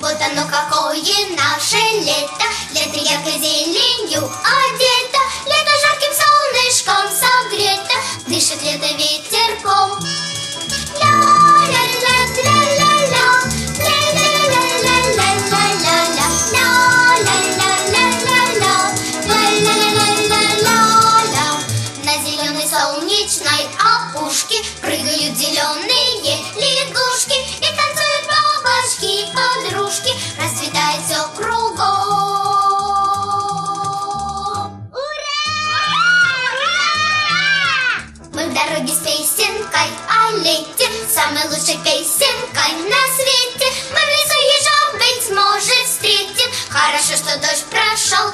Вот оно какое наше лето. Лето яркой зеленью одето. Лето жарким солнышком согрето. Дышит лето ветерком. Солнечной дороге с песенкой о лете. Самой лучшей песенкой на свете. Мы в лесу ежом, быть может, встретим. Хорошо, что дождь прошел.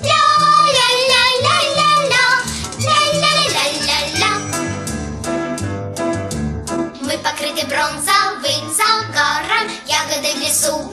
Ля-ля-ля-ля-ля-ля. Ля-ля-ля-ля-ля. Мы покрыты бронзовым загаром. Ягоды в лесу